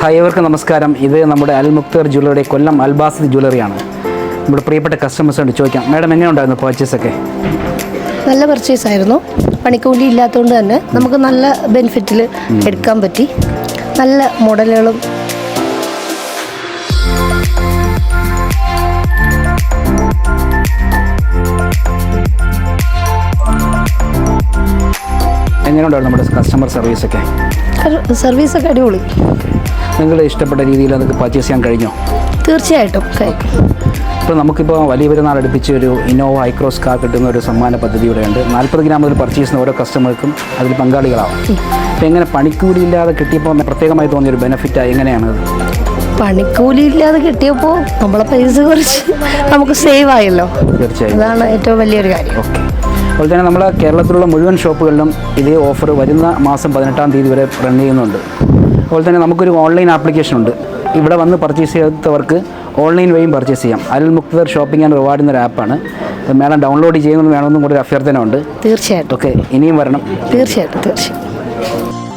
Hi ഏവർക്കും നമസ്കാരം. ഇത് നമ്മുടെ അൽ മുക്തർ ജ്വല്ലറി കൊല്ലം അൽബാസിദ് ജ്വല്ലറിയാണ്. നമ്മുടെ പ്രിയപ്പെട്ട കസ്റ്റമേഴ്സോട് ചോദിക്കാം. മാഡം എങ്ങനെ ഉണ്ടായിരുന്നു പർച്ചേസ് ഒക്കെ? നല്ല പർച്ചേസ് ആയിരുന്നു. പണിക്കൂലി ഇല്ലാത്തതുകൊണ്ട് തന്നെ നമുക്ക് നല്ല ബെനിഫിറ്റിൽ എടുക്കാൻ പറ്റി. നല്ല മോഡലുകളും എങ്ങനെ ഉണ്ടായിരുന്നു നമ്മുടെ കസ്റ്റമർ സർവീസ് ഒക്കെ? സർവീസൊക്കെ അടിപൊളി. നിങ്ങൾ ഇഷ്ടപ്പെട്ട രീതിയിൽ നിങ്ങൾക്ക് പർച്ചേസ് ചെയ്യാൻ കഴിഞ്ഞോ? തീർച്ചയായിട്ടും. ഇപ്പോൾ നമുക്കിപ്പോൾ വലിയ പെരുന്നാൾ അടുപ്പിച്ച് ഒരു ഇന്നോവ ഹൈക്രോസ് കാർ കിട്ടുന്ന ഒരു സമ്മാന പദ്ധതി ഇവിടെയുണ്ട് നാൽപ്പത് ഗ്രാം മുതൽ പർച്ചേസ് ചെയ്യുന്ന ഓരോ കസ്റ്റമർക്കും അതിൽ പങ്കാളികളാവും. അപ്പോൾ എങ്ങനെ പണിക്കൂലി ഇല്ലാതെ കിട്ടിയപ്പോൾ പ്രത്യേകമായി തോന്നിയ ഒരു ബെനിഫിറ്റായി എങ്ങനെയാണ് അത്? പണിക്കൂലി ഇല്ലാതെ കിട്ടിയപ്പോൾ നമ്മളെ പൈസ കുറച്ച് നമുക്ക് സേവ് ആയല്ലോ. തീർച്ചയായും. അതാണ് ഏറ്റവും വലിയൊരു കാര്യം. ഓക്കെ അതുപോലെ തന്നെ നമ്മുടെ കേരളത്തിലുള്ള മുഴുവൻ ഷോപ്പുകളിലും ഇതേ ഓഫർ വരുന്ന മാസം പതിനെട്ടാം തീയതി വരെ റൺ ചെയ്യുന്നുണ്ട്. അതുപോലെ തന്നെ നമുക്കൊരു ഓൺലൈൻ ആപ്ലിക്കേഷൻ ഉണ്ട്. ഇവിടെ വന്ന് പർച്ചേസ് ചെയ്തവർക്ക് ഓൺലൈൻ വഴിയും പർച്ചേസ് ചെയ്യാം. Al Mukthar shopping and reward എന്നൊരു ആപ്പാണ് അത് മേഡം ഡൗൺലോഡ് ചെയ്യുന്നത് വേണമെന്നും കൂടി ഒരു അഭ്യർത്ഥന ഉണ്ട് തീർച്ചയായിട്ടും. ഓക്കെ ഇനിയും വരണം. തീർച്ചയായിട്ടും തീർച്ചയായിട്ടും.